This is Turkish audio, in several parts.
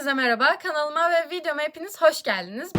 Hepinize merhaba. Kanalıma ve videoma hepiniz hoş geldiniz.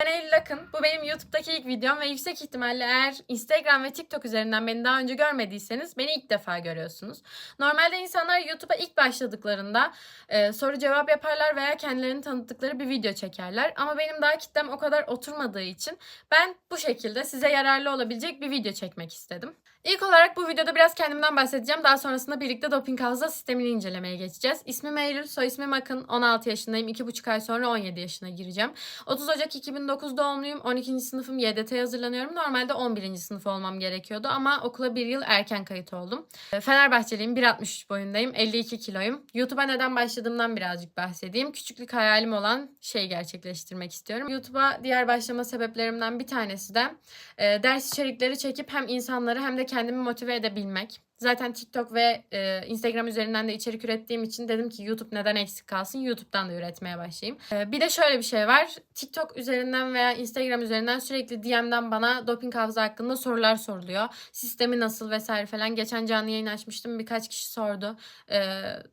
Ben Eylül Akın. Bu benim YouTube'daki ilk videom ve yüksek ihtimalle eğer Instagram ve TikTok üzerinden beni daha önce görmediyseniz beni ilk defa görüyorsunuz. Normalde insanlar YouTube'a ilk başladıklarında e, soru cevap yaparlar veya kendilerini tanıttıkları bir video çekerler. Ama benim daha kitlem o kadar oturmadığı için ben bu şekilde size yararlı olabilecek bir video çekmek istedim. İlk olarak bu videoda biraz kendimden bahsedeceğim. Daha sonrasında birlikte doping hafıza sistemini incelemeye geçeceğiz. İsmim Eylül, soy ismim Akın. 16 yaşındayım. 2,5 ay sonra 17 yaşına gireceğim. 30 Ocak 2009 doğumluyum. 12. sınıfım YDT'ye hazırlanıyorum. Normalde 11. sınıf olmam gerekiyordu ama okula bir yıl erken kayıt oldum. Ee, Fenerbahçeliyim. 1.63 boyundayım. 52 kiloyum. YouTube'a neden başladığımdan birazcık bahsedeyim. Küçüklük hayalim olan şeyi gerçekleştirmek istiyorum. YouTube'a diğer başlama sebeplerimden bir tanesi de e, ders içerikleri çekip hem insanları hem de kendimi motive edebilmek. Zaten TikTok ve e, Instagram üzerinden de içerik ürettiğim için dedim ki YouTube neden eksik kalsın? YouTube'dan da üretmeye başlayayım. E, bir de şöyle bir şey var. TikTok üzerinden veya Instagram üzerinden sürekli DM'den bana doping hafıza hakkında sorular soruluyor. Sistemi nasıl vesaire falan. Geçen canlı yayın açmıştım. Birkaç kişi sordu. E,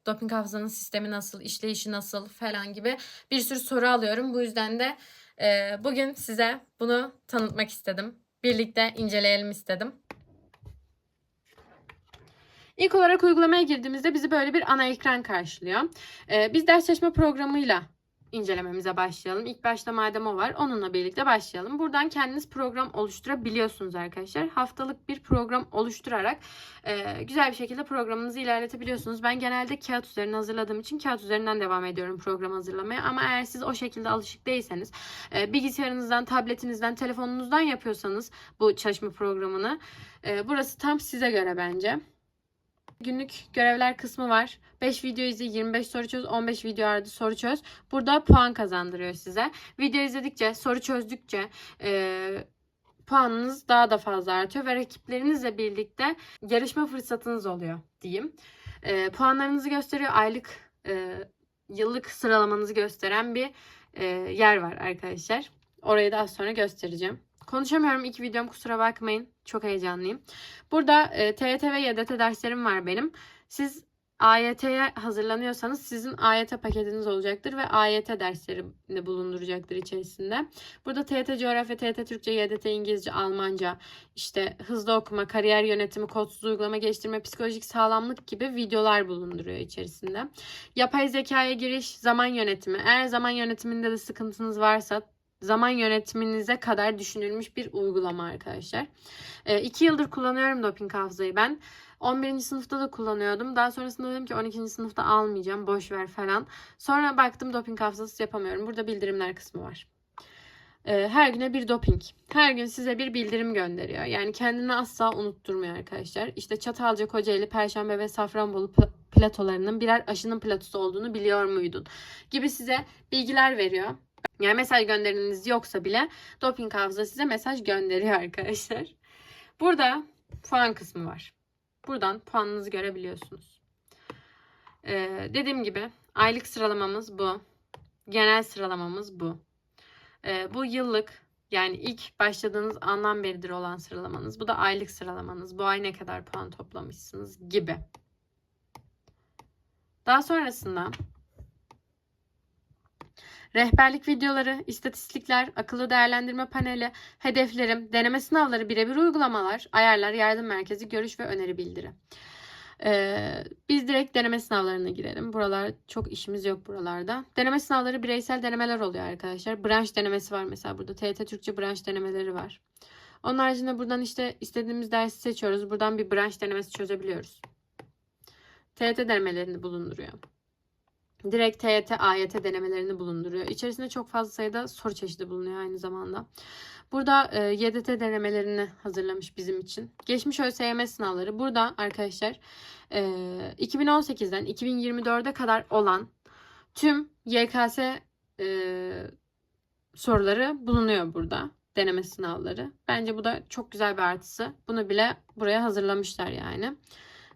doping hafızanın sistemi nasıl, işleyişi nasıl falan gibi bir sürü soru alıyorum. Bu yüzden de e, bugün size bunu tanıtmak istedim. Birlikte inceleyelim istedim. İlk olarak uygulamaya girdiğimizde bizi böyle bir ana ekran karşılıyor. Ee, biz ders çalışma programıyla incelememize başlayalım. İlk başta madem o var onunla birlikte başlayalım. Buradan kendiniz program oluşturabiliyorsunuz arkadaşlar. Haftalık bir program oluşturarak e, güzel bir şekilde programınızı ilerletebiliyorsunuz. Ben genelde kağıt üzerine hazırladığım için kağıt üzerinden devam ediyorum program hazırlamaya. Ama eğer siz o şekilde alışık değilseniz e, bilgisayarınızdan, tabletinizden, telefonunuzdan yapıyorsanız bu çalışma programını e, burası tam size göre bence. Günlük görevler kısmı var. 5 video izle, 25 soru çöz, 15 video ardı soru çöz. Burada puan kazandırıyor size. Video izledikçe, soru çözdükçe e, puanınız daha da fazla artıyor ve rakiplerinizle birlikte yarışma fırsatınız oluyor diyeyim. E, puanlarınızı gösteriyor. Aylık, e, yıllık sıralamanızı gösteren bir e, yer var arkadaşlar. Orayı da az sonra göstereceğim. Konuşamıyorum ilk videom kusura bakmayın. Çok heyecanlıyım. Burada e, TYT ve YDT derslerim var benim. Siz AYT'ye hazırlanıyorsanız sizin AYT paketiniz olacaktır ve AYT derslerini bulunduracaktır içerisinde. Burada TYT coğrafya, TYT Türkçe, YDT İngilizce, Almanca, işte hızlı okuma, kariyer yönetimi, kodsuz uygulama geliştirme, psikolojik sağlamlık gibi videolar bulunduruyor içerisinde. Yapay zekaya giriş, zaman yönetimi. Eğer zaman yönetiminde de sıkıntınız varsa zaman yönetiminize kadar düşünülmüş bir uygulama arkadaşlar. 2 yıldır kullanıyorum doping hafızayı ben. 11. sınıfta da kullanıyordum. Daha sonrasında dedim ki 12. sınıfta almayacağım. Boş ver falan. Sonra baktım doping hafızası yapamıyorum. Burada bildirimler kısmı var. Her güne bir doping. Her gün size bir bildirim gönderiyor. Yani kendini asla unutturmuyor arkadaşlar. İşte Çatalca, Kocaeli, Perşembe ve Safranbolu platolarının birer aşının platosu olduğunu biliyor muydun? Gibi size bilgiler veriyor. Yani mesaj gönderiniz yoksa bile doping hafıza size mesaj gönderiyor arkadaşlar. Burada puan kısmı var. Buradan puanınızı görebiliyorsunuz. Ee, dediğim gibi aylık sıralamamız bu. Genel sıralamamız bu. Ee, bu yıllık yani ilk başladığınız andan beridir olan sıralamanız. Bu da aylık sıralamanız. Bu ay ne kadar puan toplamışsınız gibi. Daha sonrasında Rehberlik videoları, istatistikler, akıllı değerlendirme paneli, hedeflerim, deneme sınavları, birebir uygulamalar, ayarlar, yardım merkezi, görüş ve öneri bildiri. Ee, biz direkt deneme sınavlarına girelim. Buralar çok işimiz yok buralarda. Deneme sınavları bireysel denemeler oluyor arkadaşlar. Branş denemesi var mesela burada. TYT Türkçe branş denemeleri var. Onun haricinde buradan işte istediğimiz dersi seçiyoruz. Buradan bir branş denemesi çözebiliyoruz. TYT denemelerini bulunduruyor direkt TYT, AYT denemelerini bulunduruyor. İçerisinde çok fazla sayıda soru çeşidi bulunuyor aynı zamanda. Burada e, YDT denemelerini hazırlamış bizim için. Geçmiş ÖSYM sınavları. Burada arkadaşlar e, 2018'den 2024'e kadar olan tüm YKS e, soruları bulunuyor burada. Deneme sınavları. Bence bu da çok güzel bir artısı. Bunu bile buraya hazırlamışlar yani.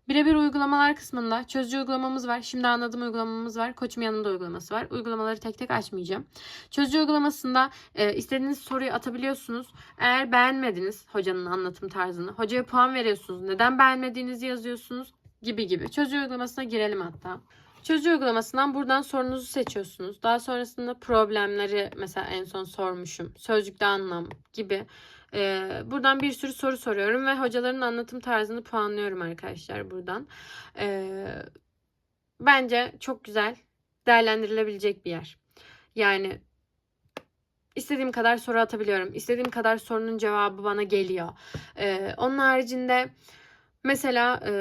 Birebir uygulamalar kısmında çözücü uygulamamız var. Şimdi anladığım uygulamamız var. Koçum yanında uygulaması var. Uygulamaları tek tek açmayacağım. Çözücü uygulamasında e, istediğiniz soruyu atabiliyorsunuz. Eğer beğenmediniz hocanın anlatım tarzını, hocaya puan veriyorsunuz. Neden beğenmediğinizi yazıyorsunuz gibi gibi. Çözücü uygulamasına girelim hatta. Çözücü uygulamasından buradan sorunuzu seçiyorsunuz. Daha sonrasında problemleri mesela en son sormuşum. Sözcükte anlam gibi. Ee, buradan bir sürü soru soruyorum ve hocaların anlatım tarzını puanlıyorum arkadaşlar buradan. Ee, bence çok güzel değerlendirilebilecek bir yer. Yani istediğim kadar soru atabiliyorum. İstediğim kadar sorunun cevabı bana geliyor. Ee, onun haricinde mesela e,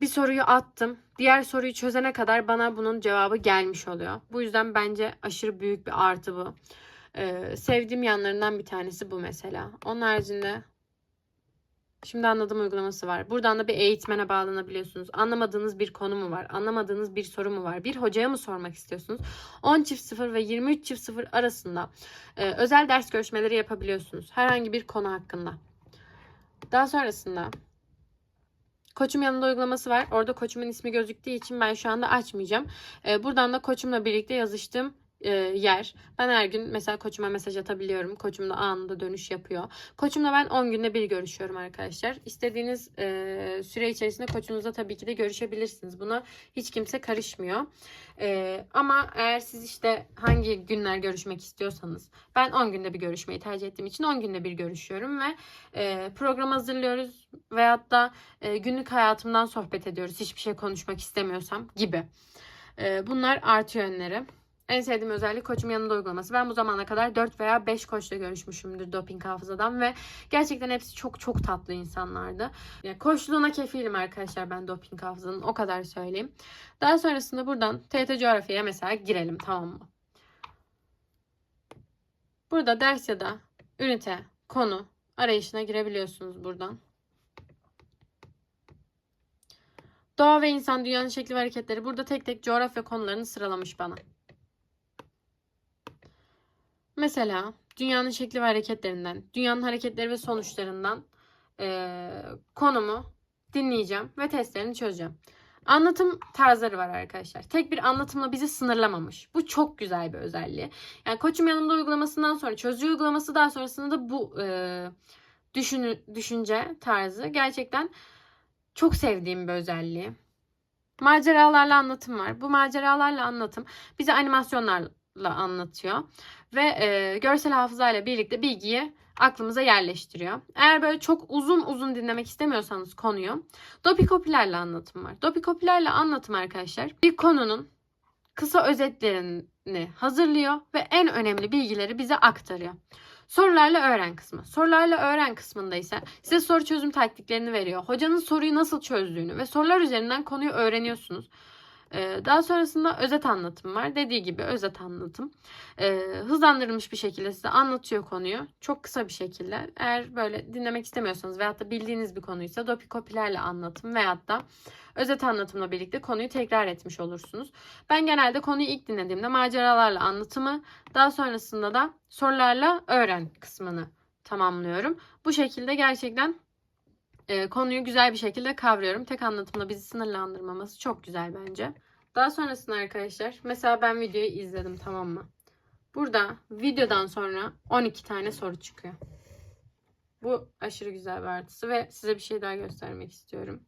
bir soruyu attım. Diğer soruyu çözene kadar bana bunun cevabı gelmiş oluyor. Bu yüzden bence aşırı büyük bir artı bu. Ee, sevdiğim yanlarından bir tanesi bu mesela. Onun haricinde şimdi anladığım uygulaması var. Buradan da bir eğitmene bağlanabiliyorsunuz. Anlamadığınız bir konu mu var? Anlamadığınız bir soru mu var? Bir hocaya mı sormak istiyorsunuz? 10 çift 0 ve 23 çift 0 arasında e, özel ders görüşmeleri yapabiliyorsunuz. Herhangi bir konu hakkında. Daha sonrasında Koçum yanında uygulaması var. Orada koçumun ismi gözüktüğü için ben şu anda açmayacağım. Ee, buradan da koçumla birlikte yazıştığım e, yer. Ben her gün mesela koçuma mesaj atabiliyorum. Koçum da anında dönüş yapıyor. Koçumla ben 10 günde bir görüşüyorum arkadaşlar. İstediğiniz e, süre içerisinde koçunuzla tabii ki de görüşebilirsiniz. Buna hiç kimse karışmıyor. E, ama eğer siz işte hangi günler görüşmek istiyorsanız ben 10 günde bir görüşmeyi tercih ettiğim için 10 günde bir görüşüyorum ve e, program hazırlıyoruz veyahut da e, günlük hayatımdan sohbet ediyoruz. Hiçbir şey konuşmak istemiyorsam gibi. E, bunlar artı yönleri. En sevdiğim özellik koçum yanında uygulaması. Ben bu zamana kadar 4 veya 5 koçla görüşmüşümdür doping hafızadan ve gerçekten hepsi çok çok tatlı insanlardı. Yani koçluğuna kefilim arkadaşlar ben doping hafızanın o kadar söyleyeyim. Daha sonrasında buradan TYT coğrafyaya mesela girelim tamam mı? Burada ders ya da ünite, konu arayışına girebiliyorsunuz buradan. Doğa ve insan dünyanın şekli ve hareketleri burada tek tek coğrafya konularını sıralamış bana. Mesela dünyanın şekli ve hareketlerinden, dünyanın hareketleri ve sonuçlarından eee, konumu dinleyeceğim ve testlerini çözeceğim. Anlatım tarzları var arkadaşlar. Tek bir anlatımla bizi sınırlamamış. Bu çok güzel bir özelliği. Yani koçum yanımda uygulamasından sonra çözücü uygulaması daha sonrasında da bu eee düşünü, düşünce tarzı gerçekten çok sevdiğim bir özelliği. Maceralarla anlatım var. Bu maceralarla anlatım bize animasyonlarla anlatıyor ve e, görsel hafızayla birlikte bilgiyi aklımıza yerleştiriyor. Eğer böyle çok uzun uzun dinlemek istemiyorsanız konuyu dopikopilerle anlatım var. Dopikopilerle anlatım arkadaşlar bir konunun kısa özetlerini hazırlıyor ve en önemli bilgileri bize aktarıyor. Sorularla öğren kısmı. Sorularla öğren kısmında ise size soru çözüm taktiklerini veriyor. Hocanın soruyu nasıl çözdüğünü ve sorular üzerinden konuyu öğreniyorsunuz. Ee, Daha sonrasında özet anlatım var. Dediği gibi özet anlatım. Ee, hızlandırılmış bir şekilde size anlatıyor konuyu. Çok kısa bir şekilde. Eğer böyle dinlemek istemiyorsanız veyahut da bildiğiniz bir konuysa dopikopilerle anlatım veyahut da özet anlatımla birlikte konuyu tekrar etmiş olursunuz. Ben genelde konuyu ilk dinlediğimde maceralarla anlatımı, daha sonrasında da sorularla öğren kısmını tamamlıyorum. Bu şekilde gerçekten e, konuyu güzel bir şekilde kavruyorum. Tek anlatımla bizi sınırlandırmaması çok güzel bence. Daha sonrasında arkadaşlar mesela ben videoyu izledim tamam mı? Burada videodan sonra 12 tane soru çıkıyor. Bu aşırı güzel bir artısı ve size bir şey daha göstermek istiyorum.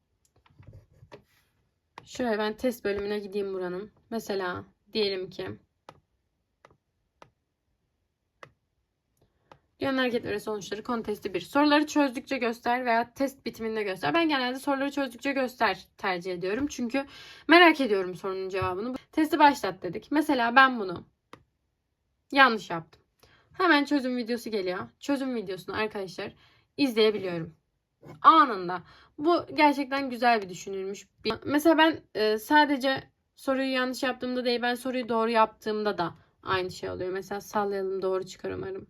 Şöyle ben test bölümüne gideyim buranın. Mesela diyelim ki Yön hareketleri ve sonuçları konu testi 1. Soruları çözdükçe göster veya test bitiminde göster. Ben genelde soruları çözdükçe göster tercih ediyorum. Çünkü merak ediyorum sorunun cevabını. Testi başlat dedik. Mesela ben bunu yanlış yaptım. Hemen çözüm videosu geliyor. Çözüm videosunu arkadaşlar izleyebiliyorum. Anında. Bu gerçekten güzel bir düşünülmüş. Bir... Mesela ben e, sadece soruyu yanlış yaptığımda değil ben soruyu doğru yaptığımda da aynı şey oluyor. Mesela sallayalım doğru çıkar umarım.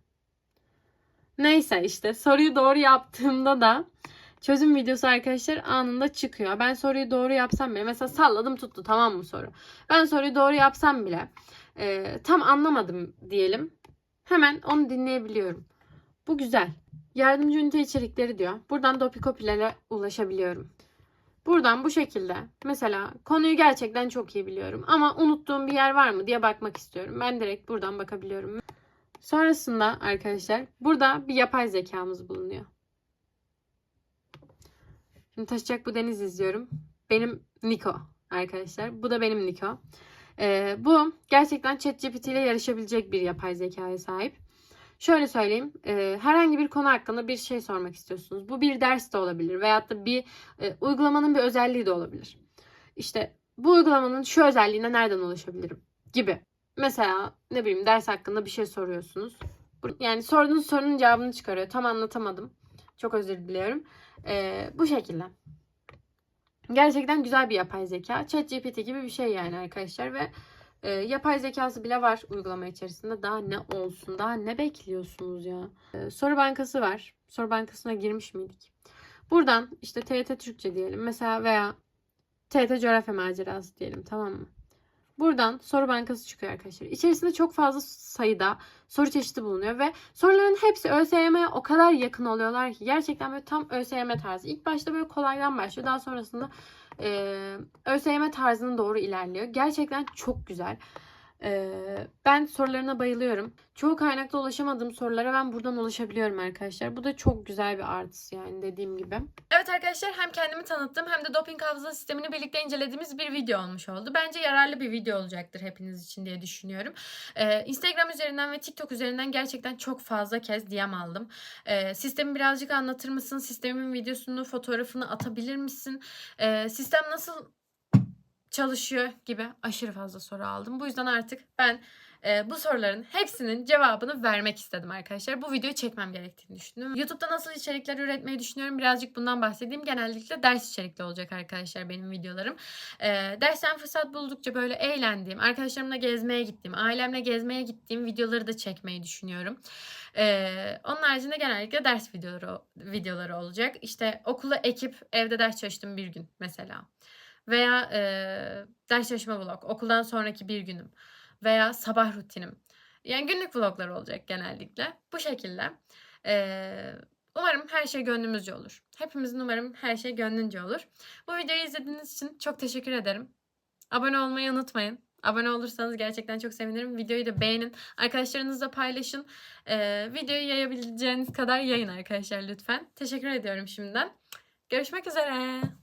Neyse işte soruyu doğru yaptığımda da çözüm videosu arkadaşlar anında çıkıyor. Ben soruyu doğru yapsam bile mesela salladım tuttu tamam mı soru. Ben soruyu doğru yapsam bile e, tam anlamadım diyelim. Hemen onu dinleyebiliyorum. Bu güzel. Yardımcı ünite içerikleri diyor. Buradan dopikopilere ulaşabiliyorum. Buradan bu şekilde mesela konuyu gerçekten çok iyi biliyorum ama unuttuğum bir yer var mı diye bakmak istiyorum. Ben direkt buradan bakabiliyorum. Sonrasında arkadaşlar burada bir yapay zekamız bulunuyor. Şimdi taşacak bu deniz izliyorum. Benim Niko arkadaşlar. Bu da benim Niko. Ee, bu gerçekten ChatGPT ile yarışabilecek bir yapay zekaya sahip. Şöyle söyleyeyim. e, herhangi bir konu hakkında bir şey sormak istiyorsunuz. Bu bir ders de olabilir veyahut da bir e, uygulamanın bir özelliği de olabilir. İşte bu uygulamanın şu özelliğine nereden ulaşabilirim gibi. Mesela ne bileyim ders hakkında bir şey soruyorsunuz. Yani sorduğunuz sorunun cevabını çıkarıyor. Tam anlatamadım. Çok özür diliyorum. E, bu şekilde. Gerçekten güzel bir yapay zeka. ChatGPT gibi bir şey yani arkadaşlar ve e, yapay zekası bile var uygulama içerisinde. Daha ne olsun? Daha ne bekliyorsunuz ya? E, soru bankası var. Soru bankasına girmiş miydik? Buradan işte TRT Türkçe diyelim mesela veya TRT Coğrafya Macerası diyelim tamam mı? Buradan soru bankası çıkıyor arkadaşlar. İçerisinde çok fazla sayıda soru çeşidi bulunuyor ve soruların hepsi ÖSYM'ye o kadar yakın oluyorlar ki gerçekten böyle tam ÖSYM tarzı. İlk başta böyle kolaydan başlıyor. Daha sonrasında e, ÖSYM tarzına doğru ilerliyor. Gerçekten çok güzel. Ben sorularına bayılıyorum. Çoğu kaynakta ulaşamadığım sorulara ben buradan ulaşabiliyorum arkadaşlar. Bu da çok güzel bir artısı yani dediğim gibi. Evet arkadaşlar hem kendimi tanıttım hem de doping hafıza sistemini birlikte incelediğimiz bir video olmuş oldu. Bence yararlı bir video olacaktır hepiniz için diye düşünüyorum. Ee, Instagram üzerinden ve TikTok üzerinden gerçekten çok fazla kez DM aldım. Ee, sistemi birazcık anlatır mısın? Sistemin videosunu, fotoğrafını atabilir misin? Ee, sistem nasıl çalışıyor gibi aşırı fazla soru aldım. Bu yüzden artık ben e, bu soruların hepsinin cevabını vermek istedim arkadaşlar. Bu videoyu çekmem gerektiğini düşündüm. YouTube'da nasıl içerikler üretmeyi düşünüyorum birazcık bundan bahsedeyim. Genellikle ders içerikli olacak arkadaşlar benim videolarım. E, dersten fırsat buldukça böyle eğlendiğim, arkadaşlarımla gezmeye gittiğim, ailemle gezmeye gittiğim videoları da çekmeyi düşünüyorum. Ee, onun haricinde genellikle ders videoları, videoları olacak. İşte okula ekip evde ders çalıştım bir gün mesela. Veya e, ders çalışma vlog, okuldan sonraki bir günüm. Veya sabah rutinim. Yani günlük vloglar olacak genellikle. Bu şekilde. Ee, umarım her şey gönlümüzce olur. Hepimizin umarım her şey gönlünce olur. Bu videoyu izlediğiniz için çok teşekkür ederim. Abone olmayı unutmayın. Abone olursanız gerçekten çok sevinirim. Videoyu da beğenin. Arkadaşlarınızla paylaşın. Ee, videoyu yayabileceğiniz kadar yayın arkadaşlar lütfen. Teşekkür ediyorum şimdiden. Görüşmek üzere.